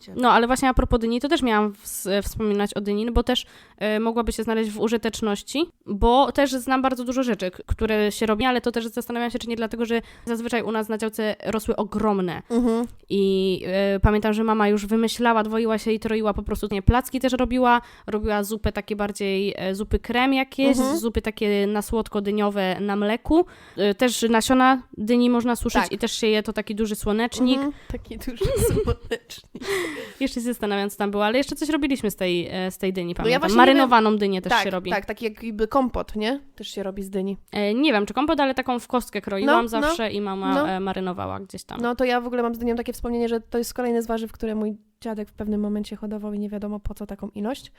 słuchajcie. No, ale właśnie a propos dyni, to też miałam ws- wspominać o dyni, no bo też e, mogłaby się znaleźć w użyteczności, bo też znam bardzo dużo rzeczy, które się robi, ale to też zastanawiam się, czy nie dlatego, że zazwyczaj u nas na działce rosły ogromne Mhm. i e, pamiętam, że mama już wymyślała, dwoiła się i troiła po prostu, nie, placki też robiła, robiła zupę takie bardziej, e, zupy krem jakieś, Mhm. zupy takie na słodko dyniowe na mleku, e, też nasiona dyni można suszyć Tak. i też się je to taki duży słonecznik, Mhm. Taki duży słonecznik. Jeszcze się zastanawiam, co tam było, ale jeszcze coś robiliśmy z tej, e, z tej dyni, ja pamiętam. właśnie nie Marynowaną dynię też tak, się robi. tak, taki jakby kompot, nie? Też się robi z dyni. E, nie wiem, czy kompot, ale taką w kostkę kroiłam No, no. zawsze i mama No. e, marynowała gdzieś tam. No to ja w ogóle mam z dynią takie wspomnienie, że to jest kolejne z warzyw, które mój dziadek w pewnym momencie hodował i nie wiadomo po co taką ilość.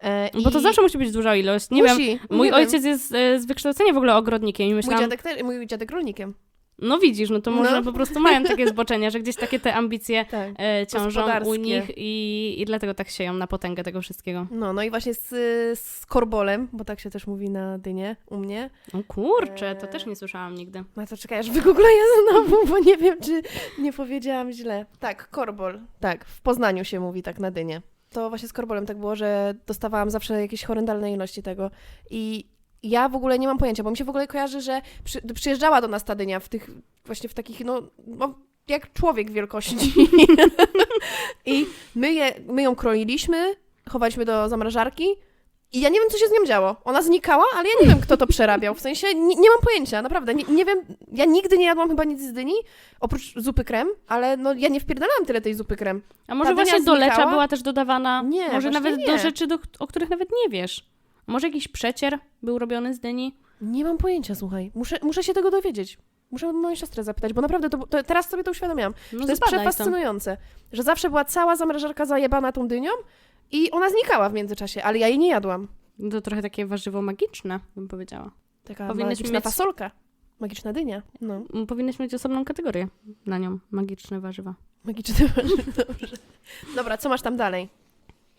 E, Bo to i zawsze musi być duża ilość. Nie wiem, musi, mój nie ojciec jest e, z wykształcenia w ogóle ogrodnikiem i Mój myślałam, dziadek, też, mój dziadek rolnikiem. No widzisz, no to może No. po prostu mają takie zboczenia, że gdzieś takie te ambicje Tak. e, ciążą u nich i, i dlatego tak sieją na potęgę tego wszystkiego. No, no i właśnie z, z korbolem, bo tak się też mówi na dynie u mnie. O kurczę, to E. też nie słyszałam nigdy. No to czekaj, aż wygoogluję znowu, bo nie wiem, czy nie powiedziałam źle. Tak, korbol. Tak, w Poznaniu się mówi tak na dynie. To właśnie z korbolem tak było, że dostawałam zawsze jakieś horrendalne ilości tego. I ja w ogóle nie mam pojęcia, bo mi się w ogóle kojarzy, że przy, przyjeżdżała do nas ta dynia w tych, właśnie w takich, no, no jak człowiek wielkości. I my, je, my ją kroiliśmy, chowaliśmy do zamrażarki i ja nie wiem, co się z nią działo. Ona znikała, ale ja nie wiem, kto to przerabiał. W sensie nie, nie mam pojęcia, naprawdę. Nie, nie wiem, ja nigdy nie jadłam chyba nic z dyni, oprócz zupy krem, ale no ja nie wpierdalałam tyle tej zupy krem. A może właśnie do lecza była też dodawana, Nie, może nawet nie. do rzeczy, do, o których nawet nie wiesz. Może jakiś przecier był robiony z dyni? Nie mam pojęcia, słuchaj. Muszę, muszę się tego dowiedzieć. Muszę moją siostrę zapytać, bo naprawdę to, to teraz sobie to uświadomiłam. No to jest przefascynujące, że zawsze była cała zamrażarka zajebana tą dynią i ona znikała w międzyczasie, ale ja jej nie jadłam. To. to trochę takie warzywo magiczne, bym powiedziała. Taka Powinnyśmy magiczna mieć- fasolka. Magiczna dynia. No. M, Powinnaś mieć osobną kategorię na nią. Magiczne warzywa. Magiczne Dobrze. Dobra, co masz tam dalej?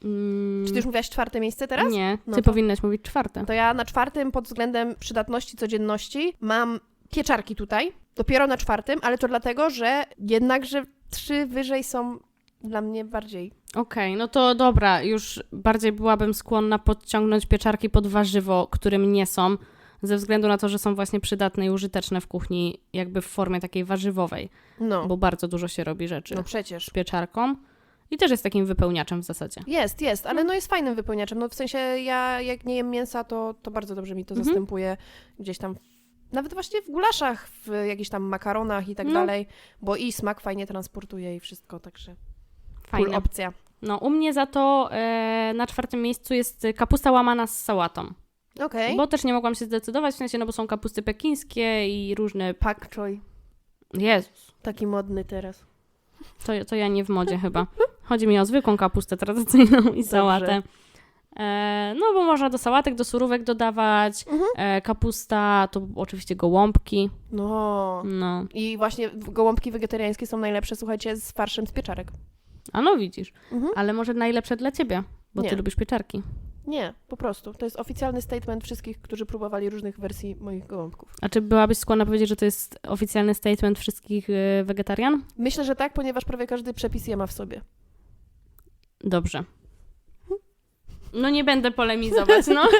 Mm, Czy ty już mówiłaś czwarte miejsce teraz? Nie, ty No to- powinnaś mówić czwarte. To ja na czwartym pod względem przydatności, codzienności mam pieczarki tutaj. Dopiero na czwartym, ale to dlatego, że jednakże trzy wyżej są dla mnie bardziej. Okej, no to dobra, już bardziej byłabym skłonna podciągnąć pieczarki pod warzywo, którym nie są, ze względu na to, że są właśnie przydatne i użyteczne w kuchni, jakby w formie takiej warzywowej, No, bo bardzo dużo się robi rzeczy no przecież. pieczarką i też jest takim wypełniaczem w zasadzie. Jest, jest, ale no jest fajnym wypełniaczem. No w sensie ja jak nie jem mięsa, to, to bardzo dobrze mi to Mhm. zastępuje gdzieś tam. Nawet właśnie w gulaszach, w jakichś tam makaronach i tak No. dalej, bo i smak fajnie transportuje i wszystko, także cool Fajne. opcja. No, u mnie za to e, na czwartym miejscu jest kapusta łamana z sałatą. Okej. Bo też nie mogłam się zdecydować, w sensie, no bo są kapusty pekińskie i różne... Pak choi, Jezus, taki modny teraz. to, to ja nie w modzie chyba. Chodzi mi o zwykłą kapustę tradycyjną i sałatę. E, no bo można do sałatek, do surówek dodawać. Mhm. E, kapusta to oczywiście gołąbki. No. No, I właśnie gołąbki wegetariańskie są najlepsze, słuchajcie, z farszem z pieczarek. a no widzisz. Mhm. Ale może najlepsze dla ciebie, bo Nie. ty lubisz pieczarki. Nie, po prostu. To jest oficjalny statement wszystkich, którzy próbowali różnych wersji moich gołąbków. A czy byłabyś skłonna powiedzieć, że to jest oficjalny statement wszystkich e, wegetarian? Myślę, że tak, ponieważ prawie każdy przepis je ma w sobie. Dobrze. No nie będę polemizować, no.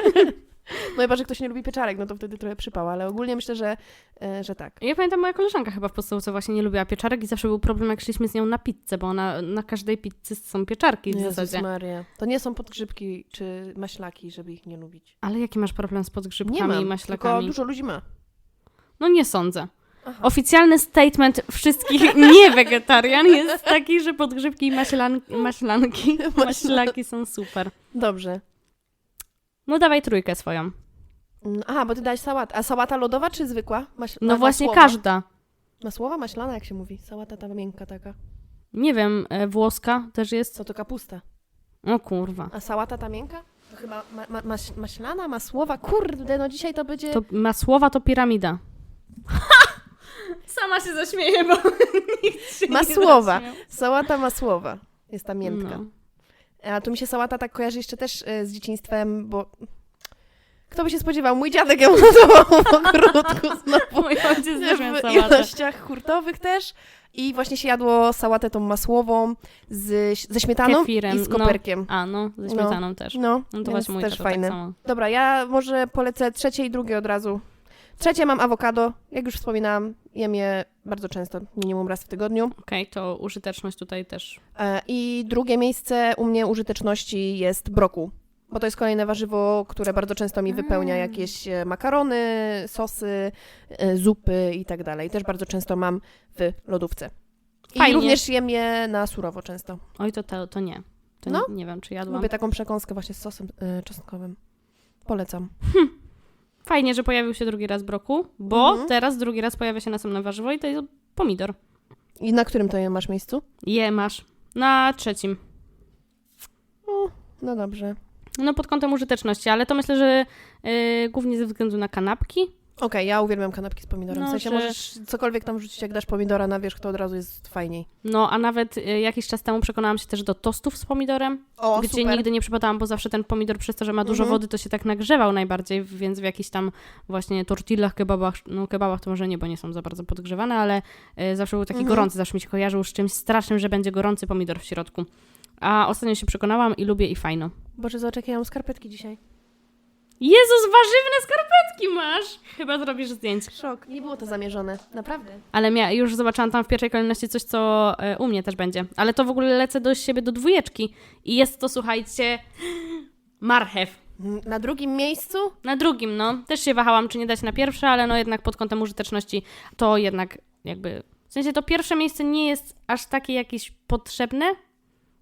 No chyba, że ktoś nie lubi pieczarek, no to wtedy trochę przypała, ale ogólnie myślę, że, e, że tak. Ja pamiętam, moja koleżanka chyba w podstawce właśnie nie lubiła pieczarek i zawsze był problem, jak szliśmy z nią na pizzę, bo ona, na każdej pizzy są pieczarki w Jezus zasadzie. Maria. To nie są podgrzybki czy maślaki, żeby ich nie lubić. Ale jaki masz problem z podgrzybkami Nie mam, i tylko maślakami? dużo ludzi ma. No nie sądzę. Aha. Oficjalny statement wszystkich nie-wegetarian jest taki, że podgrzybki i maślan maślanki, maślaki są super. Dobrze. No dawaj trójkę swoją. Mm, Aha, bo ty dałeś sałatę. A sałata lodowa czy zwykła? Maś... No właśnie masłowa? każda. Masłowa, maślana, jak się mówi. Sałata ta miękka taka. Nie wiem, e, włoska też jest. Co to kapusta? O kurwa. A sałata ta miękka? To chyba ma, ma, maś, maślana, masłowa. Kurde, no dzisiaj to będzie... To masłowa to piramida. Sama się zaśmieję, bo nikt się Masłowa. nie. Sałata masłowa. Jest ta miętka. No. A tu mi się sałata tak kojarzy jeszcze też e, z dzieciństwem, bo Kto by się spodziewał? Mój dziadek ją gotował w ogródku znowu. Mój ojciec też w ilościach hurtowych też. I właśnie się jadło sałatę tą masłową z, ze śmietaną Kefirem, i z no. koperkiem. A, no, ze śmietaną też. No, No to właśnie mój też też fajne. tak. Dobra, ja może polecę trzecie i drugie od razu. Trzecie mam awokado. Jak już wspominałam, jem je bardzo często, minimum raz w tygodniu. Okej, to użyteczność tutaj też. E, I drugie miejsce u mnie użyteczności jest brokuł. Bo to jest kolejne warzywo, które bardzo często mi wypełnia Mm. jakieś e, makarony, sosy, e, zupy i tak dalej. Też bardzo często mam w lodówce. I Fajnie. również jem je na surowo często. Oj, to, to, to nie. To No. nie, nie wiem, czy jadłam. Lubię taką przekąskę właśnie z sosem czosnkowym. Polecam. Fajnie, że pojawił się drugi raz broku, bo Mhm. teraz drugi raz pojawia się następne warzywo i to jest pomidor. I na którym to je masz miejscu? Je masz. Na trzecim. No dobrze. No pod kątem użyteczności, ale to myślę, że yy, głównie ze względu na kanapki. Okej, ja uwielbiam kanapki z pomidorem. No, w sensie że- możesz cokolwiek tam wrzucić, jak dasz pomidora na wierzch, to od razu jest fajniej. No, a nawet y, jakiś czas temu przekonałam się też do tostów z pomidorem, O, gdzie nigdy nie przypadałam, bo zawsze ten pomidor przez to, że ma dużo Mhm. wody, to się tak nagrzewał najbardziej, więc w jakichś tam właśnie tortillach, kebabach, no kebabach to może nie, bo nie są za bardzo podgrzewane, ale y, zawsze był taki Mhm. gorący, zawsze mi się kojarzył z czymś strasznym, że będzie gorący pomidor w środku. A ostatnio się przekonałam i lubię i fajno. Boże, zobacz, jakie ja mam skarpetki dzisiaj. Jezus, warzywne skarpetki masz! Chyba zrobisz zdjęcie. Szok. Nie było to zamierzone. Naprawdę. Ale mia- już zobaczyłam tam w pierwszej kolejności coś, co e, u mnie też będzie. Ale to w ogóle lecę do siebie do dwójeczki. I jest to, słuchajcie, marchew. Na drugim miejscu? Na drugim, no. Też się wahałam, czy nie dać na pierwsze, ale no jednak pod kątem użyteczności to jednak jakby... W sensie to pierwsze miejsce nie jest aż takie jakieś potrzebne.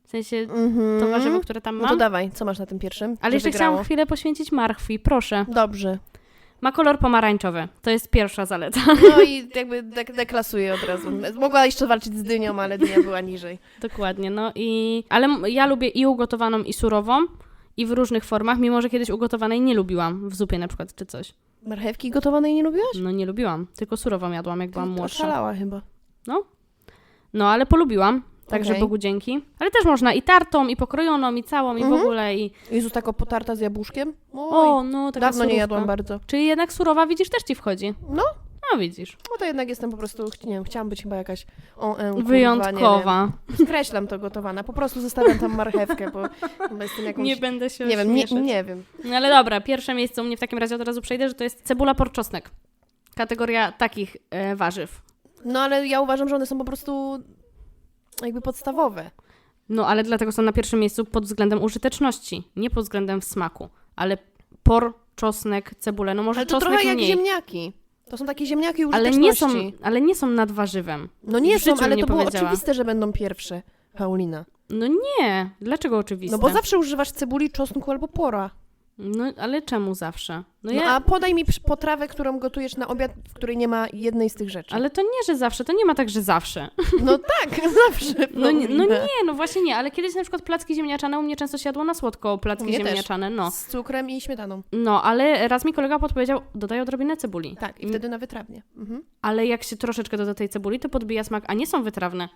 W sensie Mhm. to warzywo, które tam No to mam. dawaj, co masz na tym pierwszym? ale jeszcze wygrało? chciałam chwilę poświęcić marchwi, proszę. Dobrze. Ma kolor pomarańczowy. To jest pierwsza zaleta. No i jakby dek- deklasuję od razu. Mogła jeszcze walczyć z dynią, ale dynia była niżej. Dokładnie, no i... Ale ja lubię i ugotowaną, i surową, i w różnych formach, mimo że kiedyś ugotowanej nie lubiłam, w zupie na przykład, czy coś. Marchewki gotowanej nie lubiłaś? No nie lubiłam, tylko surową jadłam, jak byłam To młodsza. Szalała chyba. No, ale polubiłam, także Okej. Bogu dzięki. Ale też można i tartą, i pokrojoną, i całą, i w Mhm. ogóle, i... Jezu, tako potarta z jabłuszkiem? Oj, O, no, taka dawno nie surówka. jadłam bardzo. Czyli jednak surowa, widzisz, też ci wchodzi. No. No, widzisz. No to jednak jestem po prostu, nie wiem, chciałam być chyba jakaś o, e, kurwa, Wyjątkowa. Nie. Skreślam to gotowana. Po prostu zostawiam tam marchewkę, bo, jestem jakąś... Nie będę się nie wiem, nie, nie wiem. No ale dobra, pierwsze miejsce u mnie w takim razie od razu przejdę, że to jest cebula porczosnek. Kategoria takich e, warzyw. No ale ja uważam, że one są po prostu jakby podstawowe. No, ale dlatego są na pierwszym miejscu pod względem użyteczności, nie pod względem smaku. Ale por, czosnek, cebulę, no może Ale to czosnek trochę jak mniej. ziemniaki. To są takie ziemniaki ale nie, są, ale nie są nadwarzywem. No nie są, ale to było oczywiste, że będą pierwsze, Paulina. No nie, dlaczego oczywiste? No bo zawsze używasz cebuli, czosnku albo pora. No, ale czemu zawsze? No No, ja... A podaj mi potrawę, którą gotujesz na obiad, w której nie ma jednej z tych rzeczy. Ale to nie, że zawsze, to nie ma tak, że zawsze. No tak, zawsze. No, nie, no nie, no właśnie nie, ale kiedyś na przykład placki ziemniaczane u mnie często siadło na słodko, placki mnie też. ziemniaczane, no. Z cukrem i śmietaną. No, ale raz mi kolega podpowiedział, dodaj odrobinę cebuli. Tak, i wtedy na wytrawnie. Mhm. Ale jak się troszeczkę doda tej cebuli, to podbija smak, a nie są wytrawne.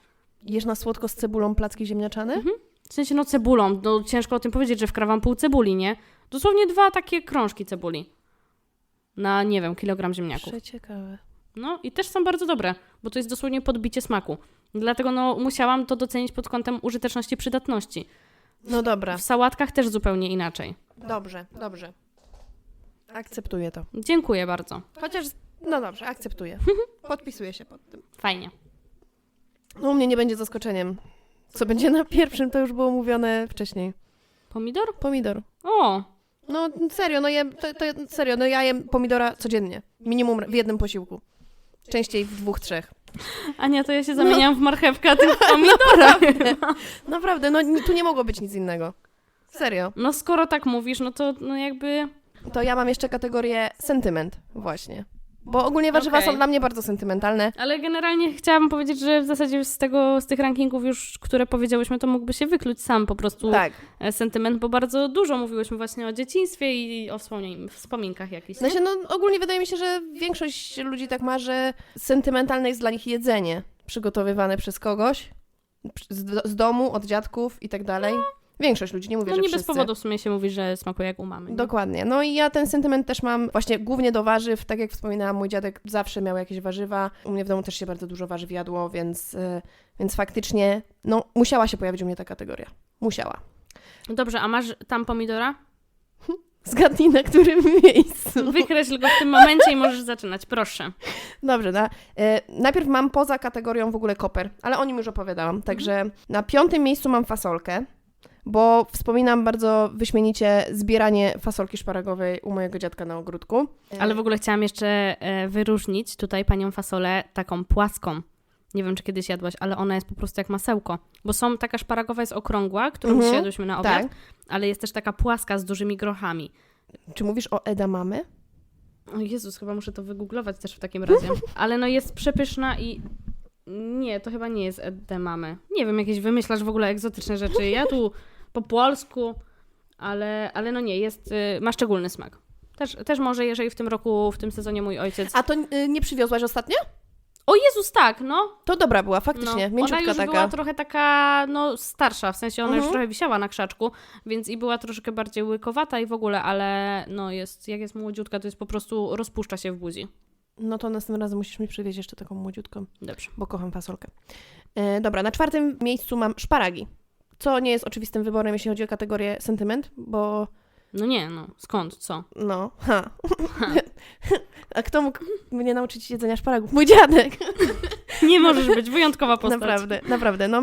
Jesz na słodko z cebulą placki ziemniaczane? Mhm. W sensie, no cebulą, no ciężko o tym powiedzieć, że wkrawam pół cebuli, nie? Dosłownie dwa takie krążki cebuli. Na, nie wiem, kilogram ziemniaków. Przeciekawe. No i też są bardzo dobre, bo to jest dosłownie podbicie smaku. Dlatego no musiałam to docenić pod kątem użyteczności, przydatności. No dobra, W sałatkach też zupełnie inaczej. dobrze, dobrze. Akceptuję to. Dziękuję bardzo. Chociaż, no dobrze, akceptuję. Podpisuję się pod tym. Fajnie. No u mnie nie będzie zaskoczeniem. Co będzie na pierwszym, to już było mówione wcześniej. Pomidor? Pomidor. O, No serio, no jem, to, to serio, no ja jem pomidora codziennie. Minimum w jednym posiłku. Częściej w dwóch, trzech. Ania, to ja się zamieniam w marchewkę, a ty w pomidora. Naprawdę, no ni- tu nie mogło być nic innego. Serio. No skoro tak mówisz, no to no jakby... To ja mam jeszcze kategorię sentyment, właśnie. Bo ogólnie warzywa Okej. są dla mnie bardzo sentymentalne. Ale generalnie chciałabym powiedzieć, że w zasadzie z tego, z tych rankingów już, które powiedziałyśmy, to mógłby się wykluć sam po prostu Tak. e, sentyment, bo bardzo dużo mówiłyśmy właśnie o dzieciństwie i o wspominkach jakichś. nie? Znaczy, no ogólnie wydaje mi się, że większość ludzi tak ma, że sentymentalne jest dla nich jedzenie przygotowywane przez kogoś z, z domu, od dziadków i tak dalej. Większość ludzi, nie mówię, No że nie bez wszyscy. powodu w sumie się mówi, że smakuje jak u mamy. nie? Dokładnie. No i ja ten sentyment też mam właśnie głównie do warzyw. Tak jak wspominałam, mój dziadek zawsze miał jakieś warzywa. U mnie w domu też się bardzo dużo warzyw jadło, więc, y, więc faktycznie no, musiała się pojawić u mnie ta kategoria. Musiała. Dobrze, a masz tam pomidora? Zgadnij na którym miejscu. Wykreśl go w tym momencie i możesz zaczynać, proszę. Dobrze, na, y, najpierw mam poza kategorią w ogóle koper, ale o nim już opowiadałam. Także na piątym miejscu mam fasolkę, bo wspominam bardzo wyśmienicie zbieranie fasolki szparagowej u mojego dziadka na ogródku. Ale w ogóle chciałam jeszcze e, wyróżnić tutaj panią fasolę taką płaską. Nie wiem, czy kiedyś jadłaś, ale ona jest po prostu jak masełko. Bo są, taka szparagowa jest okrągła, którą Mhm. dzisiaj jadłyśmy na obiad, Tak. ale jest też taka płaska z dużymi grochami. Czy mówisz o edamamy? O Jezus, chyba muszę to wygooglować też w takim razie. Ale no jest przepyszna i... Nie, to chyba nie jest edamame. Nie wiem, jakieś wymyślasz w ogóle egzotyczne rzeczy. Ja tu po polsku, ale, ale no nie, jest, y, ma szczególny smak. Też, też może, jeżeli w tym roku, w tym sezonie mój ojciec... A to y, nie przywiozłaś ostatnio? O Jezus, tak, no! To dobra była, faktycznie. no. Ona już taka. była trochę taka, no, starsza, w sensie ona już Mhm. trochę wisiała na krzaczku, więc i była troszkę bardziej łykowata i w ogóle, ale no jest, jak jest młodziutka, to jest po prostu, rozpuszcza się w buzi. No to następnym razem musisz mi przywieźć jeszcze taką młodziutką, Dobrze. bo kocham fasolkę. E, dobra, na czwartym miejscu mam szparagi. Co nie jest oczywistym wyborem, jeśli chodzi o kategorię sentyment, bo No nie, no, skąd, co? no, ha. A kto mógł mnie nauczyć jedzenia szparagów? Mój dziadek. Nie możesz być wyjątkowa postać. Naprawdę, naprawdę. No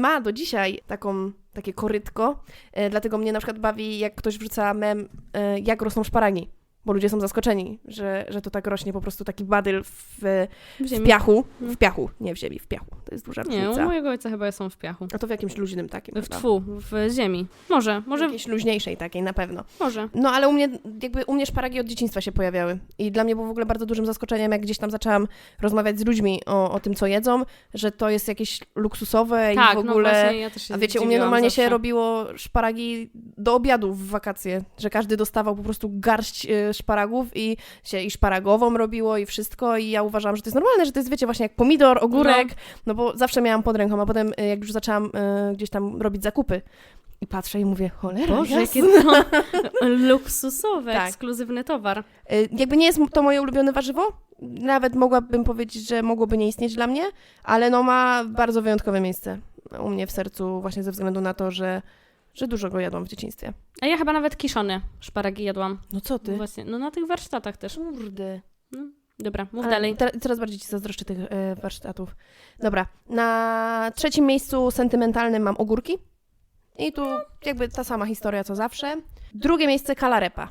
ma do dzisiaj taką, takie korytko, e, dlatego mnie na przykład bawi, jak ktoś wrzuca mem, e, jak rosną szparagi. Bo ludzie są zaskoczeni, że, że to tak rośnie po prostu taki badyl w, W w piachu. No. W piachu, nie w ziemi, w piachu. To jest duża Nie, u różnica. mojego ojca chyba są w piachu. A to w jakimś luźnym takim. W chyba. tfu, w ziemi. Może, W może, jakiejś luźniejszej takiej na pewno. może. No ale u mnie, jakby u mnie szparagi od dzieciństwa się pojawiały. I dla mnie było w ogóle bardzo dużym zaskoczeniem, jak gdzieś tam zaczęłam rozmawiać z ludźmi o, o tym, co jedzą, że to jest jakieś luksusowe i Tak, w no ogóle... właśnie, ja też się A wiecie, u mnie normalnie zawsze. się robiło szparagi do obiadu w wakacje, że każdy dostawał po prostu garść y, szparagów i się i szparagową robiło i wszystko i ja uważałam, że to jest normalne, że to jest, wiecie, właśnie jak pomidor, ogórek, no, bo zawsze miałam pod ręką, a potem y, jak już zaczęłam y, gdzieś tam robić zakupy i patrzę i mówię, cholera, Boże, jakie to luksusowe, Tak. ekskluzywny towar. Y, Jakby nie jest to moje ulubione warzywo, nawet mogłabym powiedzieć, że mogłoby nie istnieć dla mnie, ale no ma bardzo wyjątkowe miejsce u mnie w sercu właśnie ze względu na to, że, że dużo go jadłam w dzieciństwie. A ja chyba nawet kiszone szparagi jadłam. No co ty? Właśnie, no na tych warsztatach też. Kurde. Dobra, mów Ale dalej. Te, coraz bardziej ci zazdroszczę tych e, warsztatów. Dobra, na trzecim miejscu sentymentalnym mam ogórki. I tu jakby ta sama historia co zawsze. Drugie miejsce kalarepa.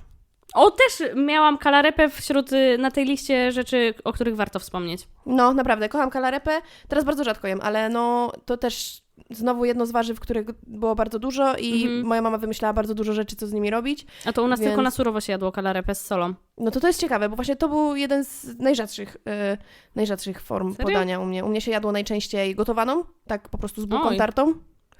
O, też miałam kalarepę wśród, y, na tej liście rzeczy, o których warto wspomnieć. No, naprawdę, kocham kalarepę. Teraz bardzo rzadko jem, ale no to też znowu jedno z warzyw, których było bardzo dużo i Mhm. moja mama wymyślała bardzo dużo rzeczy, co z nimi robić. A to u nas Więc- tylko na surowo się jadło kalarepę z solą. No to to jest ciekawe, bo właśnie to był jeden z najrzadszych, e, najrzadszych form Serio? podania u mnie. U mnie się jadło najczęściej gotowaną, tak po prostu z bułką Oj. tartą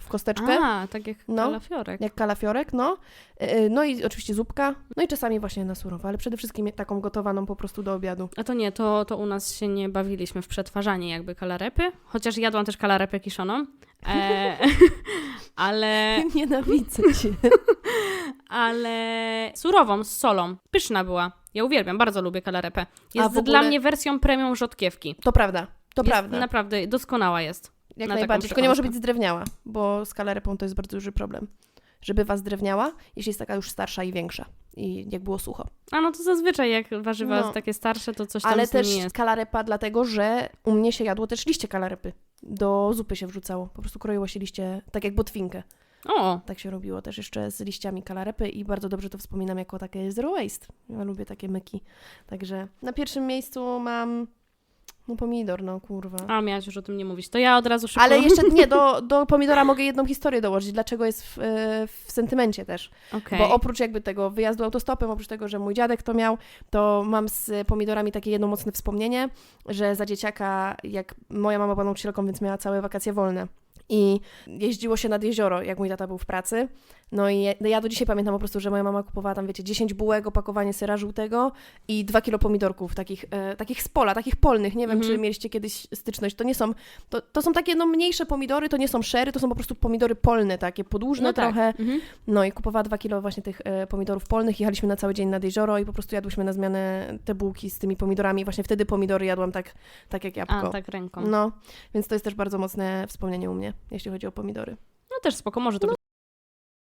w kosteczkę. A, tak jak No. kalafiorek. Jak kalafiorek, no. Yy, No i oczywiście zupka. No i czasami właśnie na surowo, ale przede wszystkim taką gotowaną po prostu do obiadu. A to nie, to, to u nas się nie bawiliśmy w przetwarzanie jakby kalarepy, chociaż jadłam też kalarepę kiszoną. E, ale, Nienawidzę cię. ale surową, z solą. Pyszna była. Ja uwielbiam, bardzo lubię kalarepę. Jest ogóle- dla mnie wersją premium rzodkiewki. To prawda, to jest prawda. Naprawdę doskonała jest. Jak na najbardziej. Tylko nie może być zdrewniała, bo z kalarepą to jest bardzo duży problem. Żeby was zdrewniała, jeśli jest taka już starsza i większa. I jak było sucho. A no to zazwyczaj jak warzywa No. takie starsze, to coś tam Ale z też nimi jest. kalarepa, dlatego że u mnie się jadło też liście kalarepy. Do zupy się wrzucało. Po prostu kroiło się liście, tak jak botwinkę. O, Tak się robiło też jeszcze z liściami kalarepy i bardzo dobrze to wspominam jako takie zero waste. Ja lubię takie myki. Także na pierwszym miejscu mam no pomidor, no kurwa. a miałaś już o tym nie mówić. To ja od razu szybko... Ale jeszcze nie, do, do pomidora mogę jedną historię dołożyć, dlaczego jest w, e, w sentymencie też. Okej. Bo oprócz jakby tego wyjazdu autostopem, oprócz tego, że mój dziadek to miał, to mam z pomidorami takie jedno mocne wspomnienie, że za dzieciaka, jak moja mama była nauczycielką, więc miała całe wakacje wolne. i jeździło się nad jezioro, jak mój tata był w pracy. No i ja, no ja do dzisiaj pamiętam po prostu, że moja mama kupowała tam, wiecie, 10 bułek, opakowanie sera żółtego i 2 kilo pomidorków, takich, e, takich z pola, takich polnych. Nie wiem, Mhm. czy mieliście kiedyś styczność. To nie są, to, to są takie no mniejsze pomidory, to nie są szery, to są po prostu pomidory polne, takie podłużne No tak. trochę. Mhm. No i kupowała 2 kilo właśnie tych e, pomidorów polnych, jechaliśmy na cały dzień nad jezioro i po prostu jadłyśmy na zmianę te bułki z tymi pomidorami. Właśnie wtedy pomidory jadłam tak, tak jak jabłko. A, tak ręką. No, więc to jest też bardzo mocne wspomnienie u mnie, jeśli chodzi o pomidory. No też spoko, może to być